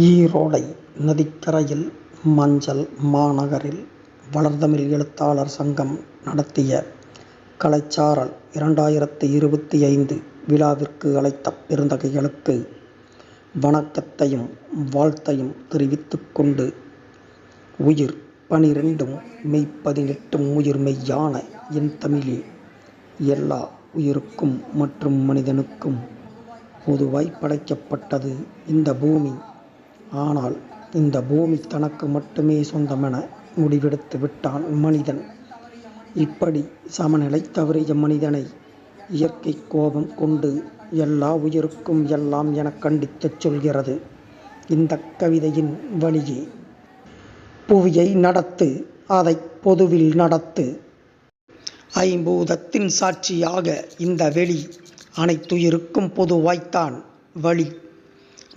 ஈரோடை நதிக்கரையில் மஞ்சள் மாநகரில் வளர்தமிழ் எழுத்தாளர் சங்கம் நடத்திய கலைச்சாரல் இரண்டாயிரத்து இருபத்தி ஐந்து விழாவிற்கு அழைத்த பெருந்தகைகளுக்கு வணக்கத்தையும் வாழ்த்தையும் தெரிவித்துக் கொண்டு உயிர் பனிரெண்டும் மெய் பதினெட்டும் உயிர் மெய்யான என் தமிழே. எல்லா உயிருக்கும் மற்றும் மனிதனுக்கும் பொதுவாய் படைக்கப்பட்டது இந்த பூமி ஆனால் இந்த பூமி தனக்கு மட்டுமே சொந்தமென முடிவெடுத்து விட்டான் மனிதன். இப்படி சமநிலை தவறிய மனிதனை இயற்கை கோபம் கொண்டு எல்லா உயிருக்கும் எல்லாம் என கண்டித்துச் சொல்கிறது. இந்த கவிதையின் வழியே. புவியை நடத்து அதை பொதுவில் நடத்து. ஐம்பூதத்தின் சாட்சியாக இந்த வெளி அனைத்துயிருக்கும் பொதுவாய்த்தான் வழி.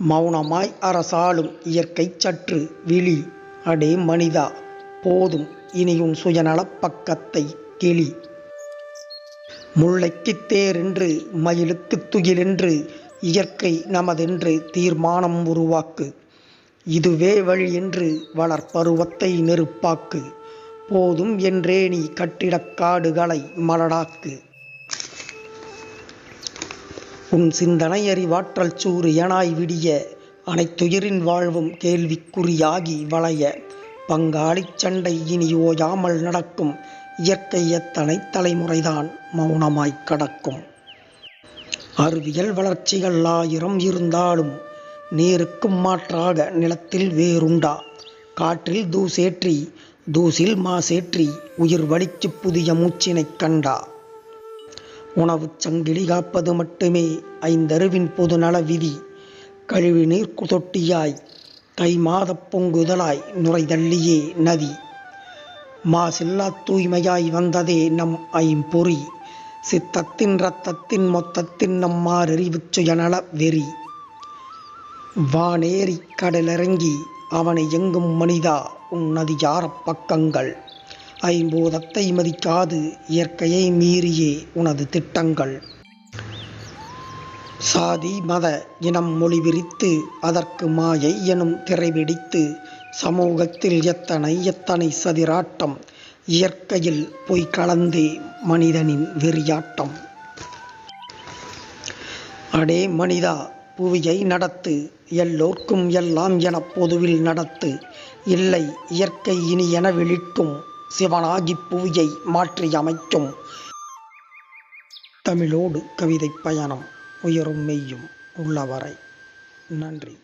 மௌனமாய் அரசாளும் இயற்கை சற்று விழி அடே மனிதா போதும் இனியும் சுயநலப் பக்கத்தை கிளி. முல்லைக்குத் தேரென்று மயிலுக்குத் துகிலென்று இயற்கை நமதென்று தீர்மானம் உருவாக்கு. இதுவே வழி என்று வளர்பருவத்தை நெருப்பாக்கு. போதும் என்றே நீ கட்டிடக் காடுகளை மலடாக்கு. உன் சிந்தனை அறிவாற்றல் எனாய் விடிய அனைத்துயிரின் வாழ்வும் கேள்விக்குறியாகி வளைய. பங்காளிச் சண்டை இனி ஓயாமல் நடக்கும் இயற்கை எத்தனை தலைமுறைதான் மௌனமாய்க் கடக்கும். அறிவியல் வளர்ச்சிகள் ஆயிரம் இருந்தாலும் நீருக்கும் மாற்றாக நிலத்தில் வேறுண்டா. காற்றில் தூசேற்றி தூசில் மாசேற்றி உயிர் வளிக்குப் புதிய மூச்சினைக் கண்டா. உணவுச் சங்கிலி காப்பது மட்டுமே ஐந்தருவின் பொதுநல விதி. கழிவுநீர் தொட்டியாய் தை மாதப் பொங்குதலாய் நுரைதள்ளியே நதி. மாசில்லா தூய்மையாய் வந்ததே நம் ஐம்பொறி. சித்தத்தின் இரத்தத்தின் மொத்தத்தின் நம்மாறறிவுச் சுயநல வெறி. வானேறி கடலிறங்கி அவனை எங்கும் மனிதா உன் நதியாரப் பக்கங்கள்? ஐம்பூதத்தை மதிக்காது இயற்கையை மீறியே உனது திட்டங்கள். சாதி மத இனம் மொழி விரித்து அதற்கு மாயை எனும் திரைபிடித்து சமூகத்தில் எத்தனை எத்தனை சதிராட்டம் இயற்கையில் பொய் கலந்தே மனிதனின் வெறியாட்டம். அடே மனிதா புவியை நடத்து எல்லோர்க்கும் எல்லாம் எனப் பொதுவில் நடத்து இல்லை இயற்கை இனி என விழிக்கும் சிவனாகி புவியை மாற்றி அமைக்கும் தமிழோடு கவிதை பயணம் உயரும் மெய்யும் உள்ளவரை. நன்றி.